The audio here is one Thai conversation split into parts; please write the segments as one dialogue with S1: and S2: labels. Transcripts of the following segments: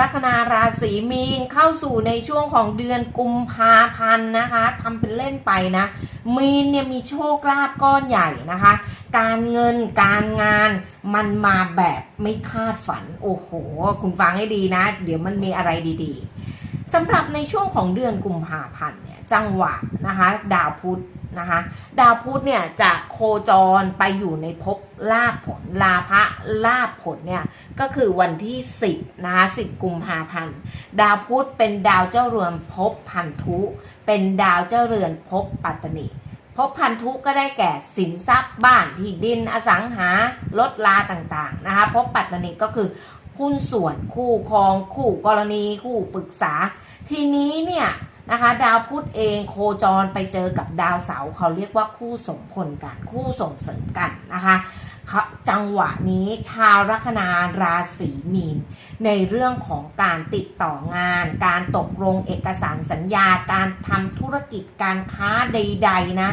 S1: ลัคนาราศีมีนเข้าสู่ในช่วงของเดือนกุมภาพันธ์นะคะทำเป็นเล่นไปนะ มีนเนี่ยมีโชคลาภก้อนใหญ่นะคะ การเงินการงานมันมาแบบไม่คาดฝัน โอ้โห คุณฟังให้ดีนะ เดี๋ยวมันมีอะไรดี ๆสำหรับในช่วงของเดือนกุมภาพันธ์เนี่ยจังหวะนะคะ ดาวพุธ นะคะ ดาวพุธเนี่ยจะโคจรไปอยู่ในภพลาภผลลาภะลาภผลเนี่ยก็คือวันที่ 10นะคะ10 กุมภาพันธ์ดาวพุธเป็นดาวเจ้าเรือนภพพันธุ เป็นดาวเจ้าเรือนภพปัตตนิภพพันธุก็ได้แก่สินทรัพย์บ้านที่ดินอสังหารถลาต่างๆนะคะภพปัตตนิก็คือหุ้นส่วนคู่ครองคู่กรณีคู่ปรึกษา ทีนี้เนี่ย นะคะ ดาวพุธเองโคจรไปเจอกับดาวเสาร์เขาเรียกว่าคู่สมพลกันคู่ส่งเสริมกันนะคะจังหวะนี้ชาวลัคนาราศีมีน ในเรื่องของการติดต่องาน การตกลงเอกสารสัญญา การทำธุรกิจการค้าใด ๆ นะ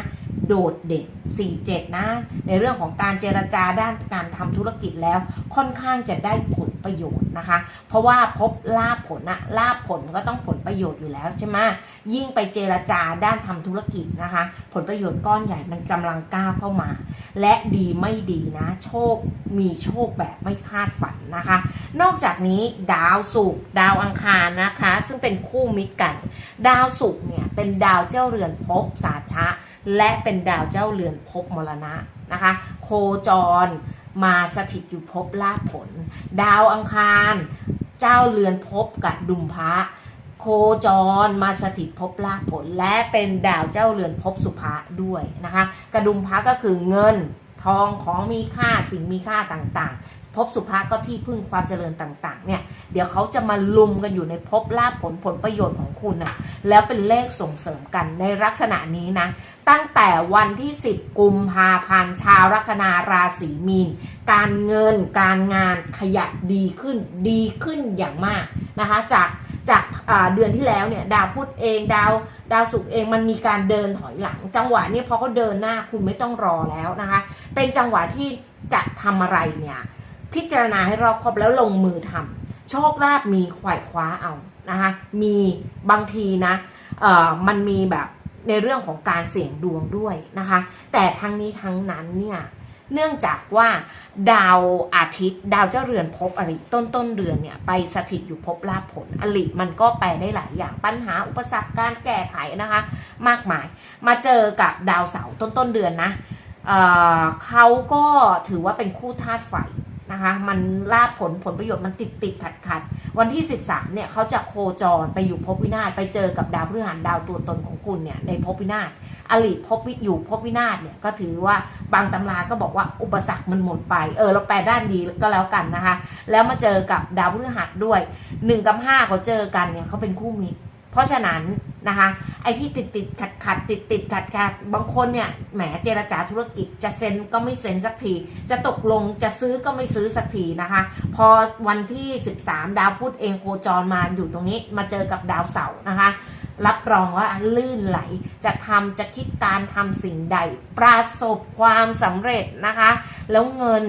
S1: โดดเด่น 47 นะ ในเรื่องของการเจรจาด้านการทำธุรกิจแล้วค่อนข้างจะได้ผลประโยชน์นะคะ เพราะว่าพบลาบผลอะลาบผลก็ต้องผลประโยชน์อยู่แล้วใช่ไหมยิ่งไปเจรจาด้านทำธุรกิจนะคะ ผลประโยชน์ก้อนใหญ่มันกำลังก้าวเข้ามา และดีไม่ดีนะ โชคมีโชคแบบไม่คาดฝันนะคะ นอกจากนี้ดาวศุกร์ดาวอังคารนะคะ ซึ่งเป็นคู่มิตรกัน ดาวศุกร์เนี่ยเป็นดาวเจ้าเรือนภพสาชะ และเป็นดาวเจ้าเรือนภพมรณะนะคะ โคจรมาสถิตอยู่ภพลาภผล ดาวอังคาร เจ้าเรือนภพกับดุมพระโคจรมาสถิตภพลาภผล และเป็นดาวเจ้าเรือนภพสุภะด้วยนะคะ กระดุมพระก็คือเงินทองของมีค่าสิ่งมีค่าต่างๆภพสุภะก็ที่พึ่งความเจริญต่างๆ เนี่ย เดี๋ยวเขาจะมาลุมกันอยู่ในภพลาภผลผลประโยชน์ของคุณนะแล้วเป็นเลขส่งเสริมกันในลักษณะนี้นะ ตั้งแต่วันที่ 10 กุมภาพันธ์ชาวลัคนาราศีมีน การเงินการงานขยับดีขึ้นดีขึ้นอย่างมากนะคะ จากจากเดือนที่แล้วเนี่ยดาวพุธเองดาวดาวศุกร์เองมันมีการเดินถอยหลัง จังหวะนี้พอเขาเดินหน้าคุณไม่ต้องรอแล้วนะคะ เป็นจังหวะที่จะทำอะไรเนี่ยพิจารณาให้รอบคอบแล้วลงมือทำโชคลาภมีขวายคว้าเอานะคะมีบางทีนะเอ่อมันมีแบบ ในเรื่องของการเสี่ยงดวงด้วยนะคะ แต่ทั้งนี้ทั้งนั้นเนี่ยเนื่องจากว่าดาวอาทิตย์ ดาวเจ้าเรือนภพอริต้นต้นเดือนเนี่ยไปสถิตอยู่ภพลาภผลอริมันก็แปลได้หลายอย่างปัญหาอุปสรรคการแก้ไขนะคะ มากมายมาเจอกับดาวเสาร์ต้นต้นเดือนนะเเขาก็ถือว่าเป็นคู่ธาตุไฟนะคะ มันลาผลผลประโยชน์มันติดติดขัดขัด วันที่ 13เนี่ยเขาจะโคจรไปอยู่ภพวินาศไปเจอกับดาวพฤหัสดาวตัวตนของคุณเนี่ยในภพวินาศอลิภพวิอยู่ภพวินาศเนี่ยก็ถือว่าบางตำราก็บอกว่าอุปสรรคมันหมดไปเออเราแปลด้านดีก็แล้วกันนะคะ แล้วมาเจอกับดาวพฤหัสด้วย1กับ5เขาเจอกันเนี่ยเขาเป็นคู่มิตร เพราะฉะนั้นนะคะไอ้ที่ติดติดขัดขัดติดติดขัดขัดบางคนเนี่ยแหมเจรจาธุรกิจจะเซ็นก็ไม่เซ็นสักที จะตกลงจะซื้อก็ไม่ซื้อสักทีนะคะ พอวันที่ 13 ดาวพุธเองโคจรมาอยู่ตรงนี้มาเจอกับดาวเสาร์นะคะรับรองว่าลื่นไหล จะทำจะคิดการทำสิ่งใด ประสบความสำเร็จนะคะ แล้วเงิน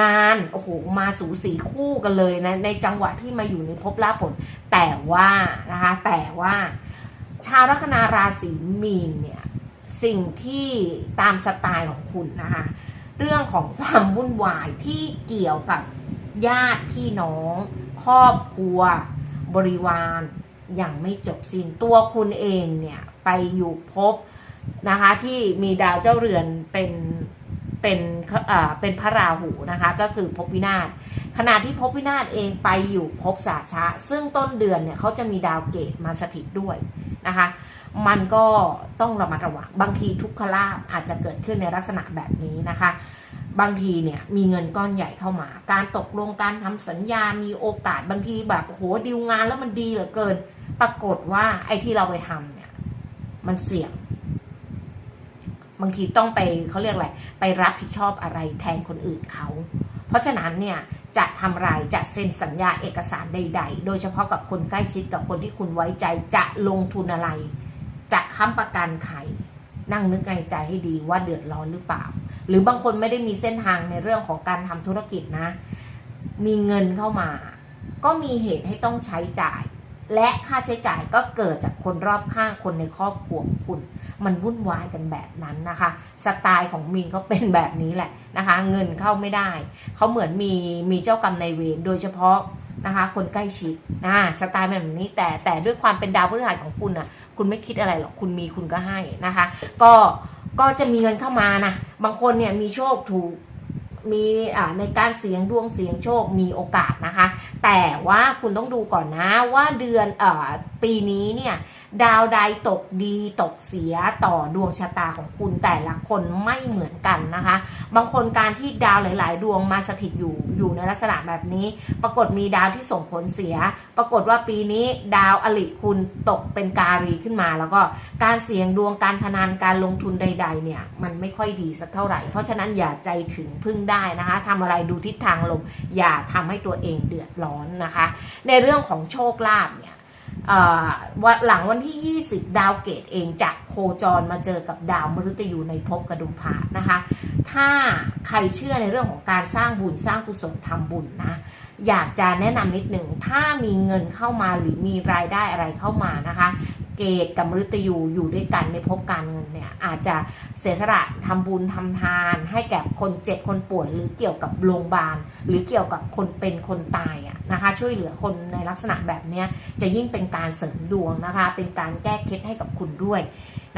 S1: งานโอ้โหมาสูสีคู่กันเลยนะในจังหวะที่มาอยู่ในภพลาผล แต่ว่านะคะแต่ว่า ชาวลัคนาราศีมีนเนี่ยสิ่งที่ตามสไตล์ของคุณนะคะเรื่องของความวุ่นวายที่เกี่ยวกับญาติพี่น้อง ครอบครัว บริวาร ยังไม่จบสิน้นตัวคุณเองเนี่ยไปอยู่พบนะคะที่มีดาวเจ้าเรือนเป็นเป็นอ่าเป็นพระราหูนะคะก็คือภพวินาศขณะที่ภพวินาศเองไปอยู่ภพสาชะ ซึ่งต้นเดือนเนี่ยเขาจะมีดาวเกตมาสถิตด้วยนะคะมันก็ต้องระมัดระวังบางทีทุกขลาภอาจจะเกิดขึ้นในลักษณะแบบนี้นะคะ บางทีเนี่ยมีเงินก้อนใหญ่เข้ามา การตกลงการทำสัญญา มีโอกาสบางทีแบบโหดีลงานแล้วมันดีเหลือเกิน ปรากฏว่าไอ้ที่เราไปทำเนี่ย มันเสี่ยง บางทีต้องไปเขาเรียกอะไรไปรับผิดชอบอะไรแทนคนอื่นเขา เพราะฉะนั้นเนี่ยจะทำไรจะเซ็นสัญญาเอกสารใด ๆ โดยเฉพาะกับคนใกล้ชิดกับคนที่คุณไว้ใจจะลงทุนอะไร จะค้ำประกันใครนั่งนึกในใจให้ดีว่าเดือดร้อนหรือเปล่า หรือบางคนไม่ได้มีเส้นทางในเรื่องของการทำธุรกิจนะ มีเงินเข้ามา ก็มีเหตุให้ต้องใช้จ่าย และค่าใช้จ่ายก็เกิดจากคนรอบข้างคนในครอบครัวคุณ มันวุ่นวายกันแบบนั้นนะคะ สไตล์ของมินก็เป็นแบบนี้แหละนะคะ เงินเข้าไม่ได้ เขาเหมือนมีมีเจ้ากรรมนายเวรโดยเฉพาะนะคะ คนใกล้ชิดนะสไตล์แบบนี้แต่แต่ด้วยความเป็นดาวพฤหัสของคุณอะคุณไม่คิดอะไรหรอกคุณมีคุณก็ให้นะคะ ก็ ก็จะมีเงินเข้ามานะบางคนเนี่ยมีโชคถูกมีอ่าในการเสียงดวงเสียงโชคมีโอกาสนะคะ แต่ว่าคุณต้องดูก่อนนะว่าเดือนเอ่อปีนี้เนี่ย ดาวใดตกดีตกเสียต่อดวงชะตาของคุณแต่ละคนไม่เหมือนกันนะคะ บางคนการที่ดาวหลาย ๆ ดวงมาสถิตอยู่อยู่ในลักษณะแบบนี้ ปรากฏมีดาวที่ส่งผลเสีย ปรากฏว่าปีนี้ดาวอลิคุณตกเป็นการีขึ้นมา แล้วก็การเสี่ยงดวงการพนันการลงทุนใด ๆ เนี่ยมันไม่ค่อยดีสักเท่าไหร่ เพราะฉะนั้นอย่าใจถึงพึ่งได้นะคะทำอะไรดูทิศทางลมอย่าทำให้ตัวเองเดือดร้อนนะคะ ในเรื่องของโชคลาภเนี่ย หลังวันที่ 20 ดาวเกตเองจะโคจรมาเจอกับดาวมฤตยูในภพกระดุมพระนะคะ ถ้าใครเชื่อในเรื่องของการสร้างบุญสร้างกุศลทำบุญนะ อยากจะแนะนำนิดหนึ่งถ้ามีเงินเข้ามาหรือมีรายได้อะไรเข้ามานะคะ เกตกับมฤตยูอยู่ด้วยกันในภพการเงินเนี่ยอาจจะเสียสละทำบุญทำทาน ให้แก่คนเจ็บคนป่วย หรือเกี่ยวกับโรงพยาบาล หรือเกี่ยวกับคนเป็นคนตายอะนะคะ ช่วยเหลือคนในลักษณะแบบเนี้ยจะยิ่งเป็นการเสริมดวงนะคะ เป็นการแก้เคล็ดให้กับคุณด้วย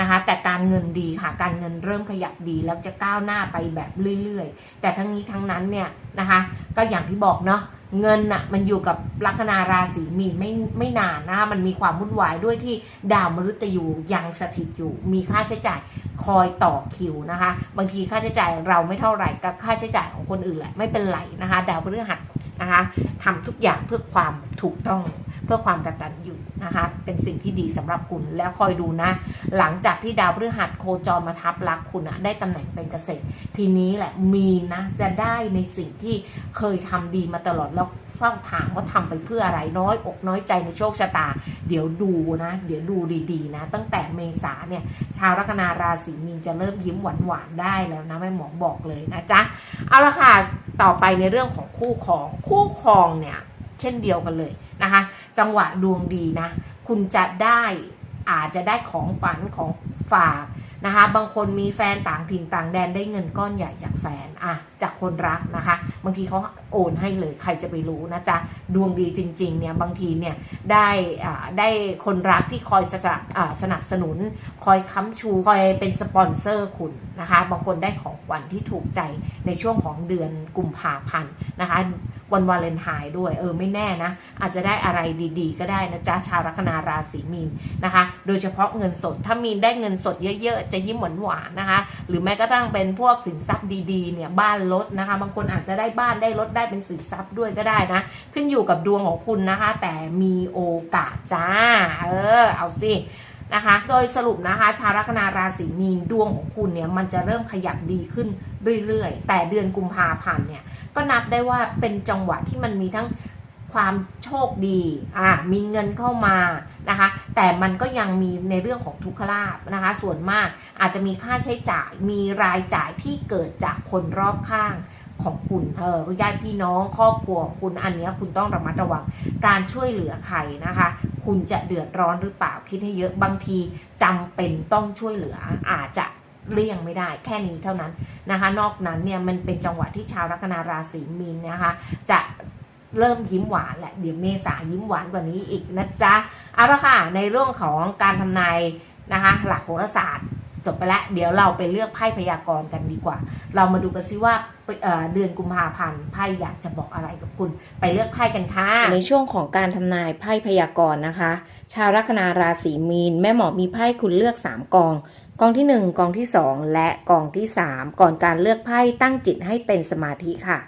S1: นะคะแต่การเงินดีค่ะการเงินเริ่มขยับดีแล้วจะก้าวหน้าไปแบบเรื่อยๆ แต่ทั้งนี้ทั้งนั้นเนี่ยนะคะก็อย่างที่บอกเนาะ เงินน่ะมันอยู่กับลัคนาราศีมีนไม่ไม่นานนะคะมันมีความวุ่นวายด้วยที่ดาวมฤตยูยังสถิตอยู่มีค่าใช้จ่ายคอยต่อคิวนะคะ บางทีค่าใช้จ่ายเราไม่เท่าไหร่กับค่าใช้จ่ายของคนอื่นแหละไม่เป็นไรนะคะ ดาวพฤหัสนะคะทำทุกอย่างเพื่อความถูกต้อง พื่อความกตัญญูนะคะ เป็นสิ่งที่ดีสำหรับคุณแล้วคอยดูนะ หลังจากที่ดาวพฤหัสโคจรมาทับลักคุณอะได้ตำแหน่งเป็นเกษตร ทีนี้แหละมีนะจะได้ในสิ่งที่เคยทำดีมาตลอดแล้วเฝ้าถามว่าทำไปเพื่ออะไรน้อยอกน้อยใจในโชคชะตา เดี๋ยวดูนะ เดี๋ยวดูดีๆนะ ตั้งแต่เมษาเนี่ยชาวลัคนาราศีมีนจะเริ่มยิ้มหวานๆได้แล้วนะแม่หมอบอกเลยนะจ๊ะเอาละค่ะต่อไปในเรื่องของคู่ครองคู่ครองเนี่ย เช่นเดียวกันเลยนะคะ จังหวะดวงดีนะ คุณจะได้อาจจะได้ของฝันของฝากนะคะ บางคนมีแฟนต่างถิ่นต่างแดนได้เงินก้อนใหญ่จากแฟนอะจากคนรักนะคะ บางทีเขา โอนให้เลยใครจะไปรู้นะจ๊ะดวงดีจริงๆเนี่ยบางทีเนี่ยได้ได้คนรักที่คอยสนับสนับสนุน คอยค้ำชูคอยเป็นสปอนเซอร์คุณนะคะบางคนได้ของขวัญที่ถูกใจในช่วงของเดือนกุมภาพันธ์นะคะวันวาเลนไทน์ด้วยเออไม่แน่นะ อาจจะได้อะไรดีๆ ก็ได้นะจ๊ะชาวลัคนาราศีมีนนะคะ โดยเฉพาะเงินสดถ้ามีนได้เงินสดเยอะๆ จะยิ้มหวานๆนะคะ หรือแม้กระทั่งเป็นพวกสินทรัพย์ดีๆเนี่ยบ้านรถนะคะ บางคนอาจจะได้บ้านได้รถไได้เป็นสินทรัพย์ด้วยก็ได้นะ ขึ้นอยู่กับดวงของคุณนะคะ แต่มีโอกาสจ้า เออ เอาสินะคะ โดยสรุปนะคะ ชาวลัคนาราศีมีนดวงของคุณเนี่ยมันจะเริ่มขยับดีขึ้นเรื่อยๆ แต่เดือนกุมภาพันธ์เนี่ยก็นับได้ว่าเป็นจังหวะที่มันมีทั้งความโชคดี อ่า มีเงินเข้ามานะคะ แต่มันก็ยังมีในเรื่องของทุกขลาภนะคะ ส่วนมากอาจจะมีค่าใช้จ่าย มีรายจ่ายที่เกิดจากคนรอบข้าง ของคุณเออญาติพี่น้องครอบครัวของคุณอันนี้คุณต้องระมัดระวังการช่วยเหลือใครนะคะ คุณจะเดือดร้อนหรือเปล่าคิดให้เยอะบางทีจำเป็นต้องช่วยเหลืออาจจะเลี่ยงไม่ได้แค่นี้เท่านั้นนะคะ นอกนั้นเนี่ยมันเป็นจังหวะที่ชาวลัคนาราศีมีนนะคะ จะเริ่มยิ้มหวานแหละเดี๋ยวเมษายิ้มหวานกว่านี้อีกนะจ๊ะเอาละค่ะในเรื่องของการทำนายนะคะ หลักโหราศาสตร์ จบไปแล้วเดี๋ยวเราไปเลือกไพ่พยากรณ์กันดีกว่า เรามาดูกันซิว่าเดือนกุมภาพันธ์ไพ่อยากจะบอกอะไรกับคุณ ไปเลือกไพ่กันค่ะ
S2: ในช่วงของการทำนายไพ่พยากรณ์นะคะ ชาวลัคนาราศีมีน แม่หมอมีไพ่คุณเลือก 3 กอง กองที่ 1 กองที่ 2 และกองที่ 3 ก่อนการเลือกไพ่ตั้งจิตให้เป็นสมาธิค่ะ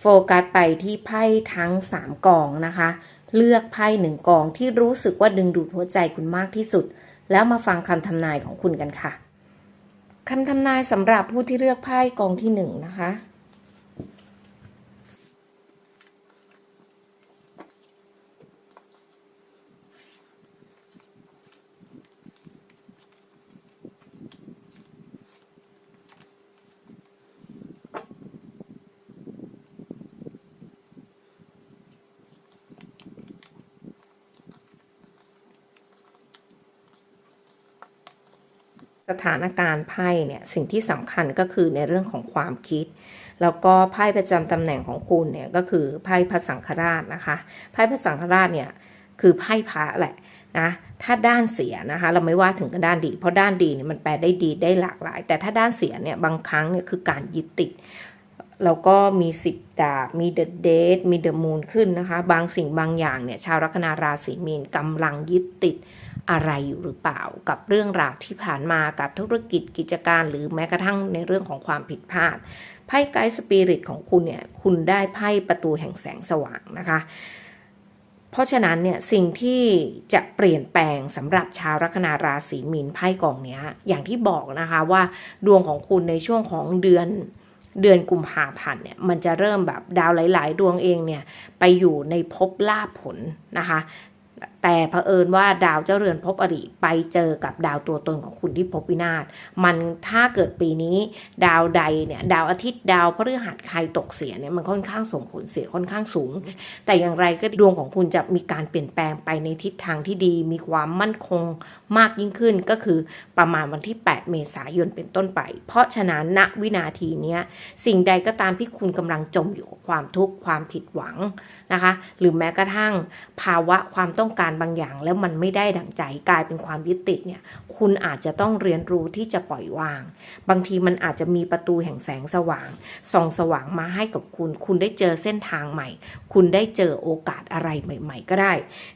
S2: โฟกัสไปที่ไพ่ทั้ง 3 กองนะคะ เลือกไพ่หนึ่งกองที่รู้สึกว่าดึงดูดหัวใจคุณมากที่สุด แล้วมาฟังคำทำนายของคุณกันค่ะคำทำนายสำหรับผู้ที่เลือกไพ่กองที่หนึ่งนะคะ ถานการณ์ไพ่เนี่ยสิ่งที่สำคัญก็คือในเรื่องของความคิด แล้วก็ไพ่ประจำตำแหน่งของคุณเนี่ยก็คือไพ่พระสังฆราชนะคะไพ่พระสังฆราชเนี่ยคือไพ่พระแหละนะถ้าด้านเสียนะคะ เราไม่ว่าถึงกับด้านดี เพราะด้านดีเนี่ยมันแปลได้ดีได้หลากหลาย แต่ถ้าด้านเสียเนี่ยบางครั้งเนี่ยคือการยึดติดแล้วก็มีสิบดาบ มีเดอะเดทมีเดอะมูนขึ้นนะคะ บางสิ่งบางอย่างเนี่ยชาวลัคนาราศีมีนกำลังยึดติด อะไรอยู่หรือเปล่า กับเรื่องราวที่ผ่านมากับธุรกิจกิจการ หรือแม้กระทั่งในเรื่องของความผิดพลาดไพ่ไกด์สปิริตของคุณเนี่ยคุณได้ไพ่ประตูแห่งแสงสว่างนะคะ เพราะฉะนั้นเนี่ยสิ่งที่จะเปลี่ยนแปลงสำหรับชาวลัคนาราศีมีนไพ่กองเนี้ยอย่างที่บอกนะคะว่าดวงของคุณในช่วงของเดือนเดือนกุมภาพันธ์เนี่ยมันจะเริ่มแบบดาวหลาย ๆ ดวงเองเนี่ยไปอยู่ในภพลาภผลนะคะ แต่เผอิญว่าดาวเจ้าเรือนภพอริไปเจอกับดาวตัวตนของคุณที่ภพวินาศมันถ้าเกิดปีนี้ ดาวใดเนี่ยดาวอาทิตย์ดาวพฤหัสใครตกเสียเนี่ยมันค่อนข้างส่งผลเสียค่อนข้างสูง แต่อย่างไรก็ดวงของคุณจะมีการเปลี่ยนแปลงไปในทิศทางที่ดี มีความมั่นคงมากยิ่งขึ้นก็คือประมาณวันที่ 8 เมษายนเป็นต้นไป เพราะฉะนั้นณวินาทีเนี้ยสิ่งใดก็ตามที่คุณกำลังจมอยู่กับความทุกข์ความผิดหวังนะคะ หรือแม้กระทั่งภาวะความต้องการบางอย่าง แล้วมันไม่ได้ดั่งใจกลายเป็นความยึดติดเนี่ย คุณอาจจะต้องเรียนรู้ที่จะปล่อยวาง บางทีมันอาจจะมีประตูแห่งแสงสว่าง ส่องสว่างมาให้กับคุณ คุณได้เจอเส้นทางใหม่ คุณได้เจอโอกาสอะไรใหม่ ๆ ก็ได้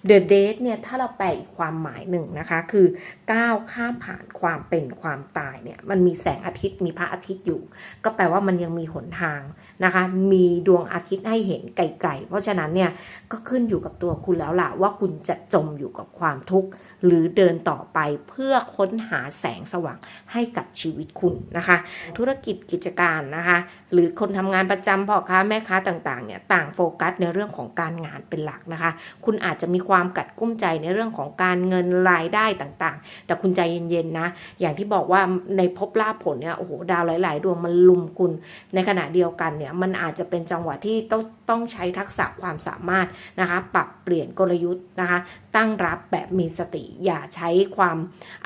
S2: The Date เนี่ยถ้าเราแปลอีกความหมายหนึ่งนะคะคือก้าวข้ามผ่านความเป็นความตายเนี่ยมันมีแสงอาทิตย์มีพระอาทิตย์อยู่ ก็แปลว่ามันยังมีหนทางนะคะ มีดวงอาทิตย์ให้เห็นไกลๆเพราะฉะนั้นเนี่ยก็ขึ้นอยู่กับตัวคุณแล้วล่ะว่าคุณจะจมอยู่กับความทุกข์หรือเดินต่อไปเพื่อค้นหาแสงสว่างให้กับชีวิตคุณนะคะ ธุรกิจกิจการนะคะ หรือคนทำงานประจำพ่อค้าแม่ค้าต่างๆเนี่ยต่างโฟกัสในเรื่องของการงานเป็นหลักนะคะ คุณอาจจะมีความกัดกุ้มใจในเรื่องของการเงินรายได้ต่างๆ แต่คุณใจเย็นๆนะอย่างที่บอกว่าในภพลาภผลเนี่ยโอ้โหดาวหลาย ๆ ดวงมันลุมคุณ ในขณะเดียวกันเนี่ยมันอาจจะเป็นจังหวะที่ต้องต้องใช้ทักษะความสามารถนะคะ ปรับเปลี่ยนกลยุทธ์นะคะ ตั้งรับแบบมีสติอย่าใช้ความ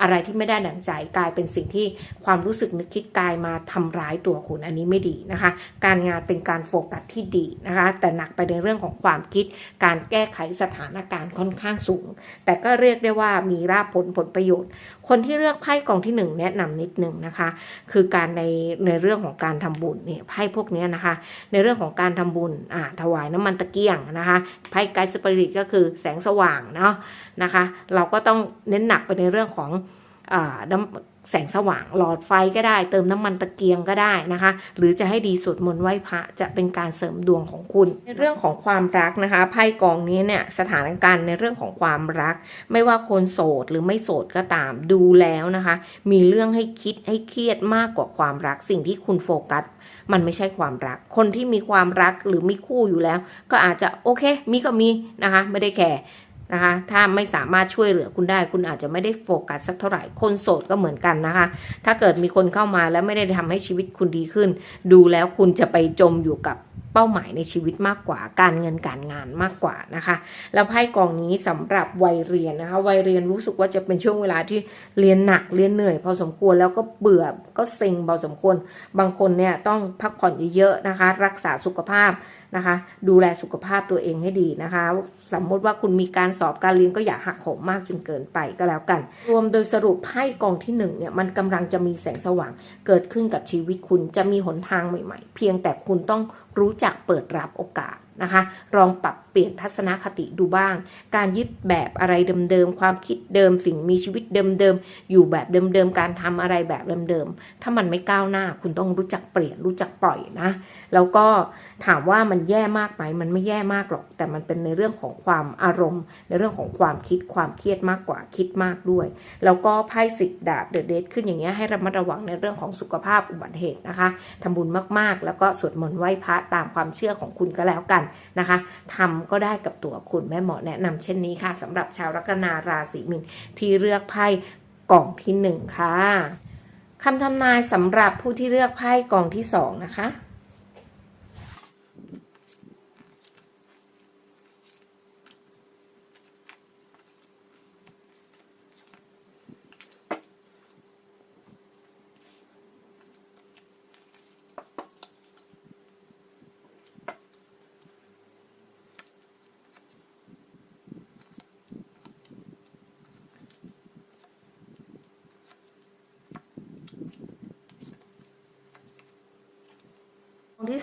S2: อะไรที่ไม่ได้ดั่งใจกลายเป็นสิ่งที่ความรู้สึกนึกคิดกลายมาทำร้ายตัวคุณอันนี้ไม่ดีนะคะ การงานเป็นการโฟกัสที่ดีนะคะ แต่หนักไปในเรื่องของความคิด การแก้ไขสถานการณ์ค่อนข้างสูง แต่ก็เรียกได้ว่ามีราบผลผลประโยชน์ คนที่เลือกไพ่กองที่หนึ่งแนะนำนิดนึงนะคะ คือการในในเรื่องของการทำบุญเนี่ยไพ่พวกนี้นะคะ ในเรื่องของการทำบุญอ่าถวายน้ำมันตะเกียงนะคะไพ่ไกด์สปิริตก็คือแสงสว่างเนาะนะคะ เราก็ต้องเน้นหนักไปในเรื่องของอน้ำแสงสว่างหลอดไฟก็ได้ เติมน้ำมันตะเกียงก็ได้นะคะ หรือจะให้ดีสวดมนต์ไหว้พระจะเป็นการเสริมดวงของคุณ ในเรื่องของความรักนะคะไพ่กองนี้เนี่ยสถานการณ์ในเรื่องของความรัก ไม่ว่าคนโสดหรือไม่โสดก็ตามดูแล้วนะคะ มีเรื่องให้คิดให้เครียดมากกว่าความรักสิ่งที่คุณโฟกัสมันไม่ใช่ความรัก คนที่มีความรักหรือมีคู่อยู่แล้ว ก็อาจจะโอเค มีก็มีนะคะ ไม่ได้แคร์ นะคะถ้าไม่สามารถช่วยเหลือคุณได้ คุณอาจจะไม่ได้โฟกัสสักเท่าไหร่คนโสดก็เหมือนกันนะคะ ถ้าเกิดมีคนเข้ามาแล้วไม่ได้ทำให้ชีวิตคุณดีขึ้น ดูแล้วคุณจะไปจมอยู่กับเป้าหมายในชีวิตมากกว่า การเงินการงานมากกว่านะคะ แล้วไพ่กองนี้สำหรับวัยเรียนนะคะ วัยเรียนรู้สึกว่าจะเป็นช่วงเวลาที่เรียนหนักเรียนเหนื่อย พอสมควรแล้วก็เบื่อก็เซ็งพอสมควร บางคนเนี่ยต้องพักผ่อนเยอะๆนะคะ รักษาสุขภาพนะคะ ดูแลสุขภาพตัวเองให้ดีนะคะ สมมติว่าคุณมีการสอบการเรียนก็อย่าหักโหมมากจนเกินไปก็แล้วกัน รวมโดยสรุปไพ่กองที่หนึ่งเนี่ยมันกำลังจะมีแสงสว่างเกิดขึ้นกับชีวิตคุณจะมีหนทางใหม่ๆ เพียงแต่คุณต้องรู้จักเปิดรับโอกาสนะคะ ลองปรับเปลี่ยนทัศนคติดูบ้าง การยึดแบบอะไรเดิมๆ ความคิดเดิม สิ่งมีชีวิตเดิมๆ อยู่แบบเดิมๆ การทำอะไรแบบเดิมๆ ถ้ามันไม่ก้าวหน้า คุณต้องรู้จักเปลี่ยน รู้จักปล่อยนะ แล้วก็ถามว่ามันแย่มากไหมมันไม่แย่มากหรอก แต่มันเป็นในเรื่องของความอารมณ์ ในเรื่องของความคิดความเครียดมากกว่าคิดมากด้วย แล้วก็ไพ่สิบดาบเดอะเดทขึ้นอย่างเงี้ยให้ระมัดระวังในเรื่องของสุขภาพอุบัติเหตุนะคะทำบุญมากๆ แล้วก็สวดมนต์ไหว้พระตามความเชื่อของคุณก็แล้วกันนะคะทำก็ได้กับตัวคุณแม่หมอแนะนำเช่นนี้ค่ะสำหรับชาวลัคนาราศีมีนที่เลือกไพ่กล่องที่หนึ่งค่ะคำทำนายสำหรับผู้ที่เลือกไพ่กองที่สองนะคะ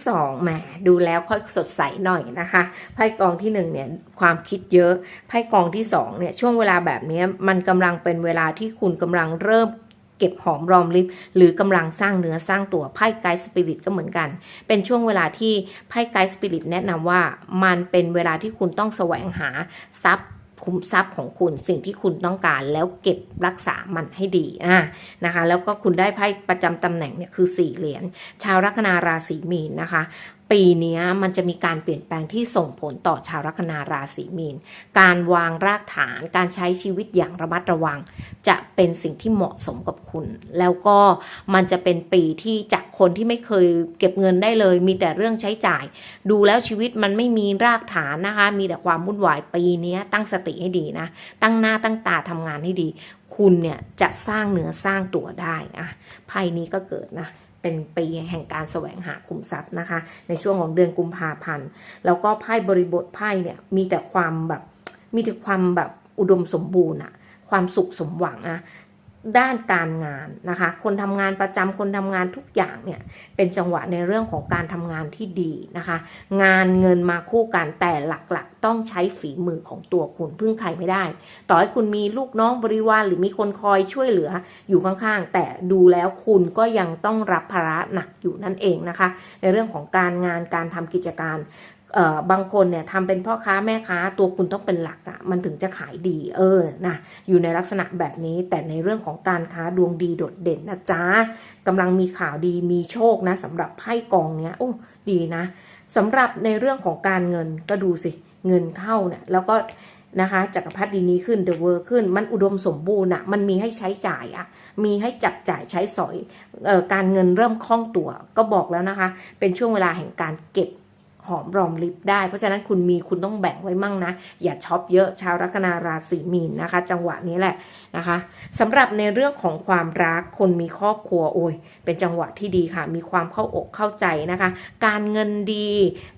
S2: สองแหมดูแล้วค่อยสดใสหน่อยนะคะไพ่กองที่หนึ่งเนี่ยความคิดเยอะไพ่กองที่สองเนี่ยช่วงเวลาแบบนี้มันกำลังเป็นเวลาที่คุณกำลังเริ่มเก็บหอมรอมริบหรือกำลังสร้างเนื้อสร้างตัวไพ่ไกด์สปิริตก็เหมือนกัน เป็นช่วงเวลาที่ไพ่ไกด์สปิริตแนะนำว่ามันเป็นเวลาที่คุณต้องแสวงหาทรัพย์ คุ้มทรัพย์ของคุณสิ่งที่คุณต้องการแล้วเก็บรักษามันให้ดีนะนะคะ แล้วก็คุณได้ไพ่ประจำตำแหน่งเนี่ยคือสี่เหรียญชาวลัคนาราศีมีนนะคะ ปีนี้มันจะมีการเปลี่ยนแปลงที่ส่งผลต่อชาวลัคนาราศีมีน การวางรากฐาน การใช้ชีวิตอย่างระมัดระวัง จะเป็นสิ่งที่เหมาะสมกับคุณ แล้วก็มันจะเป็นปีที่จากคนที่ไม่เคยเก็บเงินได้เลย มีแต่เรื่องใช้จ่าย ดูแล้วชีวิตมันไม่มีรากฐานนะคะ มีแต่ความวุ่นวายปีนี้ตั้งสติให้ดีนะ ตั้งหน้าตั้งตาทำงานให้ดี คุณเนี่ยจะสร้างเนื้อสร้างตัวได้อะไพ่นี้ก็เกิดนะ เป็นปีแห่งการแสวงหาขุมทรัพย์นะคะ ในช่วงของเดือนกุมภาพันธ์ แล้วก็ไพ่บริบทไพ่เนี่ยมีแต่ความแบบมีแต่ความแบบอุดมสมบูรณ์อะความสุขสมหวังอะ ด้านการงานนะคะ คนทำงานประจำคนทำงานทุกอย่างเนี่ยเป็นจังหวะในเรื่องของการทำงานที่ดีนะคะ งานเงินมาคู่กันแต่หลักๆ ต้องใช้ฝีมือของตัวคุณพึ่งใครไม่ได้ ต่อให้คุณมีลูกน้องบริวารหรือมีคนคอยช่วยเหลืออยู่ข้างๆ แต่ดูแล้วคุณก็ยังต้องรับภาระหนักอยู่นั่นเองนะคะ ในเรื่องของการงานการทำกิจการ บางคนเนี่ยทำเป็นพ่อค้าแม่ค้าตัวคุณต้องเป็นหลักอะ่ะมันถึงจะขายดีเออนะอยู่ในลักษณะแบบนี้แต่ในเรื่องของการค้าดวงดีโดดเด่นนะจ๊ะกำลังมีข่าวดีมีโชคนะสำหรับไพ่กองเนี้ยโอ้ดีนะสำหรับในเรื่องของการเงินก็ดูสิเงินเข้าเนี่ยแล้วก็นะคะจักรพรรดินี้ขึ้นเดอะเวอร์ขึ้น มันอุดมสมบูรณ์อะมันมีให้ใช้จ่ายอะมีให้จับจ่ายใช้สอยเออการเงินเริ่มคล่องตัว ก็บอกแล้วนะคะ เป็นช่วงเวลาแห่งการเก็บ หอมรอมริบได้ เพราะฉะนั้นคุณมีคุณต้องแบ่งไว้มั่งนะ อย่าช็อปเยอะชาวลัคนาราศีมีนนะคะ จังหวะนี้แหละนะคะสำหรับในเรื่องของความรักคนมีครอบครัวโอ้ยเป็นจังหวะที่ดีค่ะ มีความเข้าอกเข้าใจนะคะ การเงินดี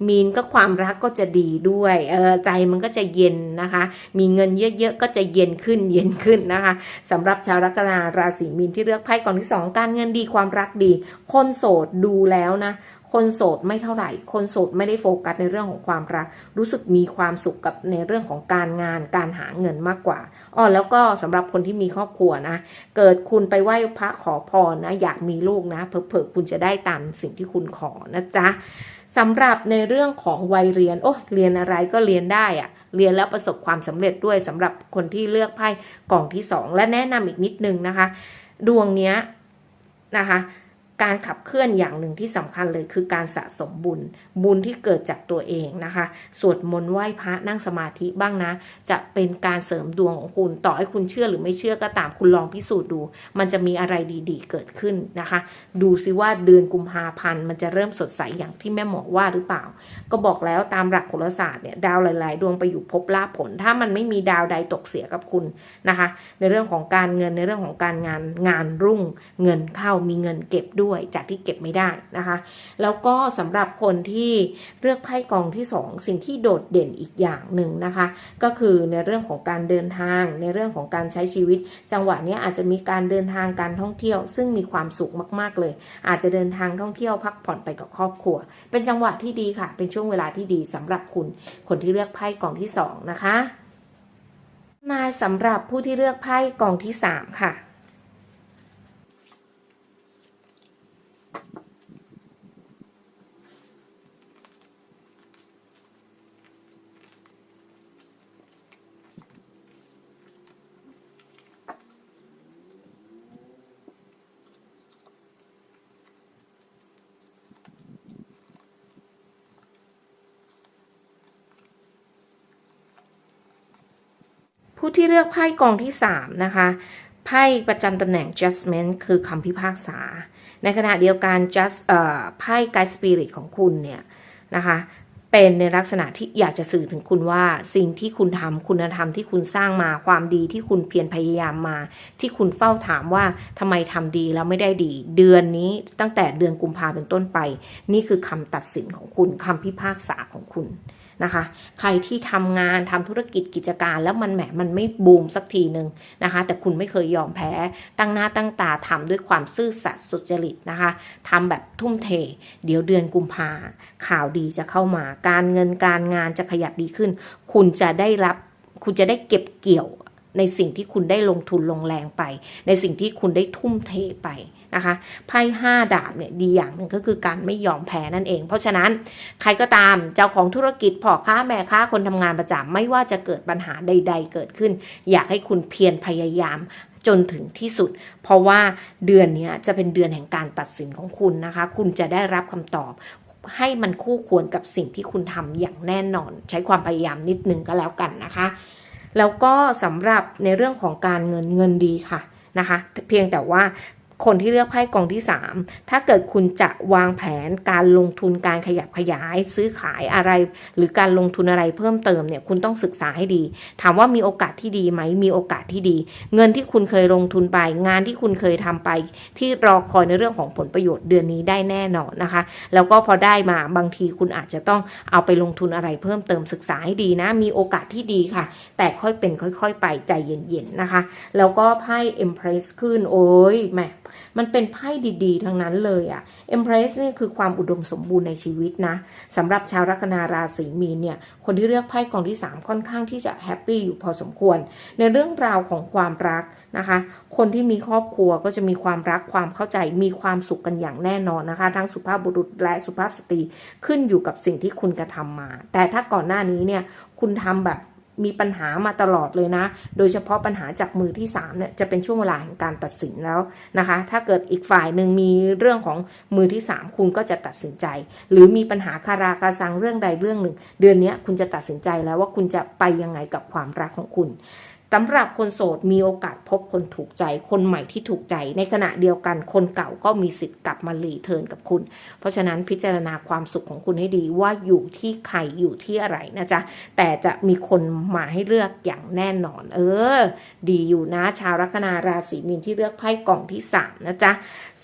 S2: มีนก็ความรักก็จะดีด้วยเออใจมันก็จะเย็นนะคะ มีเงินเยอะๆก็จะเย็นขึ้นเย็นขึ้นนะคะสำหรับชาวลัคนาราศีมีนที่เลือกไพ่กองที่สองการเงินดีความรักดี คนโสดดูแล้วนะ คนโสดไม่เท่าไหร่ คนโสดไม่ได้โฟกัสในเรื่องของความรัก รู้สึกมีความสุขกับในเรื่องของการงานการหาเงินมากกว่าอ๋อแล้วก็สำหรับคนที่มีครอบครัวนะ เกิดคุณไปไหว้พระขอพรนะ อยากมีลูกนะเผลอๆคุณจะได้ตามสิ่งที่คุณขอนะจ๊ะสำหรับในเรื่องของวัยเรียน โอ้เรียนอะไรก็เรียนได้อะเรียนแล้วประสบความสำเร็จด้วยสำหรับคนที่เลือกไพ่กล่องที่สองและแนะนำอีกนิดนึงนะคะ ดวงเนี้ยนะคะ การขับเคลื่อนอย่างหนึ่งที่สำคัญเลยคือการสะสมบุญ บุญที่เกิดจากตัวเองนะคะ สวดมนต์ไหว้พระนั่งสมาธิบ้างนะ จะเป็นการเสริมดวงของคุณ ต่อให้คุณเชื่อหรือไม่เชื่อก็ตามคุณลองพิสูจน์ดู มันจะมีอะไรดีๆ เกิดขึ้นนะคะ ดูซิว่าเดือนกุมภาพันธ์มันจะเริ่มสดใสอย่างที่แม่หมอว่าหรือเปล่า ก็บอกแล้วตามหลักโหราศาสตร์เนี่ยดาวหลาย ๆ ดวงไปอยู่ภพลาผล ถ้ามันไม่มีดาวใดตกเสียกับคุณนะคะ ในเรื่องของการเงินในเรื่องของการงานงานรุ่ง เงินเข้ามีเงินเก็บด้วยวยจากที่เก็บไม่ได้นะคะ แล้วก็สำหรับคนที่เลือกไพ่กองที่สองสิ่งที่โดดเด่นอีกอย่างหนึ่งนะคะ ก็คือในเรื่องของการเดินทาง ในเรื่องของการใช้ชีวิต จังหวะนี้อาจจะมีการเดินทางการท่องเที่ยว ซึ่งมีความสุขมากๆเลย อาจจะเดินทางท่องเที่ยวพักผ่อนไปกับครอบครัว เป็นจังหวะที่ดีค่ะ เป็นช่วงเวลาที่ดีสำหรับคุณ คนที่เลือกไพ่กองที่สองนะคะนาสำหรับผู้ที่เลือกไพ่กองที่สามค่ะ ผู้ ที่เลือกไพ่กองที่ 3 นะคะ ไพ่ประจำตำแหน่ง judgment คือคำพิพากษา ในขณะเดียวกัน just ไพ่ guide spirit ของคุณเนี่ยนะคะเป็นในลักษณะที่อยากจะสื่อถึงคุณว่าสิ่งที่คุณทำคุณธรรมที่คุณสร้างมาความดีที่คุณเพียรพยายามมา ที่คุณเฝ้าถามว่าทำไมทำดีแล้วไม่ได้ดี เดือนนี้ตั้งแต่เดือนกุมภาเป็นต้นไป นี่คือคำตัดสินของคุณคำพิพากษาของคุณ นะคะ ใครที่ทำงานทำธุรกิจกิจการ แล้วมันแหมมันไม่บูมสักทีหนึ่งนะคะ แต่คุณไม่เคยยอมแพ้ ตั้งหน้าตั้งตาทำด้วยความซื่อสัตย์สุจริตนะคะทำแบบทุ่มเท เดี๋ยวเดือนกุมภาข่าวดีจะเข้ามา การเงินการงานจะขยับดีขึ้น คุณจะได้รับคุณจะได้เก็บเกี่ยวในสิ่งที่คุณได้ลงทุนลงแรงไป ในสิ่งที่คุณได้ทุ่มเทไป นะคะไพ่ห้าดาบเนี่ยดีอย่างหนึ่งก็คือการไม่ยอมแพ้นั่นเอง เพราะฉะนั้นใครก็ตามเจ้าของธุรกิจพ่อค้าแม่ค้าคนทำงานประจำไม่ว่าจะเกิดปัญหาใด ๆ เกิดขึ้น อยากให้คุณเพียรพยายามจนถึงที่สุด เพราะว่าเดือนนี้จะเป็นเดือนแห่งการตัดสินของคุณนะคะ คุณจะได้รับคำตอบให้มันคู่ควรกับสิ่งที่คุณทำอย่างแน่นอน ใช้ความพยายามนิดนึงก็แล้วกันนะคะ แล้วก็สำหรับในเรื่องของการเงินเงินดีค่ะนะคะ เพียงแต่ว่า คนที่เลือกไพ่กองที่ 3 ถ้าเกิดคุณจะวางแผนการลงทุนการขยับขยาย ซื้อขายอะไร หรือการลงทุนอะไรเพิ่มเติมเนี่ยคุณต้องศึกษาให้ดี ถามว่ามีโอกาสที่ดีไหมมีโอกาสที่ดี เงินที่คุณเคยลงทุนไป งานที่คุณเคยทำไป ที่รอคอยในเรื่องของผลประโยชน์เดือนนี้ได้แน่นอนนะคะ แล้วก็พอได้มาบางทีคุณอาจจะต้องเอาไปลงทุนอะไรเพิ่มเติมศึกษาให้ดีนะ มีโอกาสที่ดีค่ะ แต่ค่อยเป็นค่อย ๆ ไปใจเย็นๆนะคะ แล้วก็ไพ่ Empress ขึ้นโอ้ยแหมมันเป็นไพ่ดีๆ ทั้งนั้นเลยอะ Empress นี่คือความอุดมสมบูรณ์ในชีวิตนะสำหรับชาวลัคนาราศีมีนเนี่ย คนที่เลือกไพ่กองที่ 3 ค่อนข้างที่จะแฮปปี้อยู่พอสมควร ในเรื่องราวของความรักนะคะ คนที่มีครอบครัวก็จะมีความรักความเข้าใจมีความสุขกันอย่างแน่นอนนะคะ ทั้งสุภาพบุรุษและสุภาพสตรีขึ้นอยู่กับสิ่งที่คุณกระทำมา แต่ถ้าก่อนหน้านี้เนี่ยคุณทำแบบ มีปัญหามาตลอดเลยนะ โดยเฉพาะปัญหาจากมือที่3เนี่ยจะเป็นช่วงเวลาแห่งการตัดสินแล้วนะคะ ถ้าเกิดอีกฝ่ายหนึ่งมีเรื่องของมือที่ 3 คุณก็จะตัดสินใจ หรือมีปัญหาคาราคาซังเรื่องใดเรื่องหนึ่ง เดือนนี้คุณจะตัดสินใจแล้วว่าคุณจะไปยังไงกับความรักของคุณ สำหรับคนโสดมีโอกาสพบคนถูกใจ คนใหม่ที่ถูกใจ ในขณะเดียวกันคนเก่าก็มีสิทธิ์กลับมารีเทิร์นกับคุณ เพราะฉะนั้นพิจารณาความสุขของคุณให้ดีว่าอยู่ที่ใครอยู่ที่อะไรนะจ๊ะ แต่จะมีคนมาให้เลือกอย่างแน่นอน เออ ดีอยู่นะชาวลัคนาราศีมีนที่เลือกไพ่กล่องที่สามนะจ๊ะ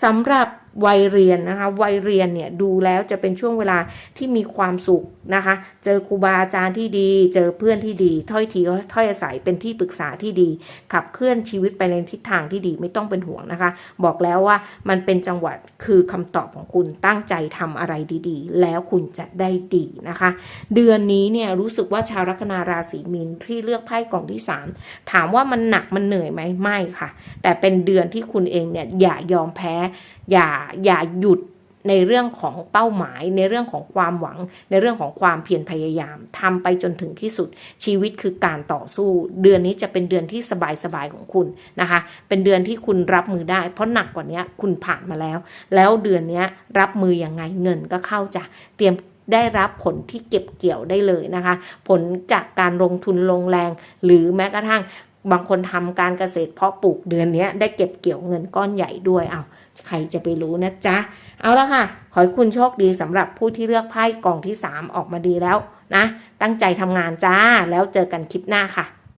S2: สำหรับ วัยเรียนนะคะ วัยเรียนเนี่ยดูแล้วจะเป็นช่วงเวลาที่มีความสุขนะคะ เจอครูบาอาจารย์ที่ดี เจอเพื่อนที่ดี ถ้อยทีถ้อยอาศัยเป็นที่ปรึกษาที่ดี ขับเคลื่อนชีวิตไปในทิศทางที่ดีไม่ต้องเป็นห่วงนะคะ บอกแล้วว่ามันเป็นจังหวะคือคำตอบของคุณตั้งใจทำอะไรดีๆ แล้วคุณจะได้ดีนะคะ เดือนนี้เนี่ยรู้สึกว่าชาวลัคนาราศีมีนที่เลือกไพ่กล่องที่ 3 ถามว่ามันหนักมันเหนื่อยไหมไม่ค่ะ แต่เป็นเดือนที่คุณเองเนี่ยอย่ายอมแพ้อย่าอย่าหยุดในเรื่องของเป้าหมาย ในเรื่องของความหวัง ในเรื่องของความเพียรพยายามทำไปจนถึงที่สุด ชีวิตคือการต่อสู้ เดือนนี้จะเป็นเดือนที่สบายๆของคุณนะคะ เป็นเดือนที่คุณรับมือได้ เพราะหนักกว่านี้คุณผ่านมาแล้ว แล้วเดือนนี้รับมือยังไงเงินก็เข้าจะเตรียมได้รับผลที่เก็บเกี่ยวได้เลยนะคะ ผลจากการลงทุนลงแรง หรือแม้กระทั่งบางคนทำการเกษตรเพาะปลูกเดือนนี้ได้เก็บเกี่ยวเงินก้อนใหญ่ด้วยเอา ใครจะไปรู้นะจ๊ะ เอาละค่ะ ขอให้คุณโชคดีสำหรับผู้ที่เลือกไพ่กล่องที่ 3 ออกมาดีแล้วนะ ตั้งใจทำงานจ้า แล้วเจอกันคลิปหน้าค่ะ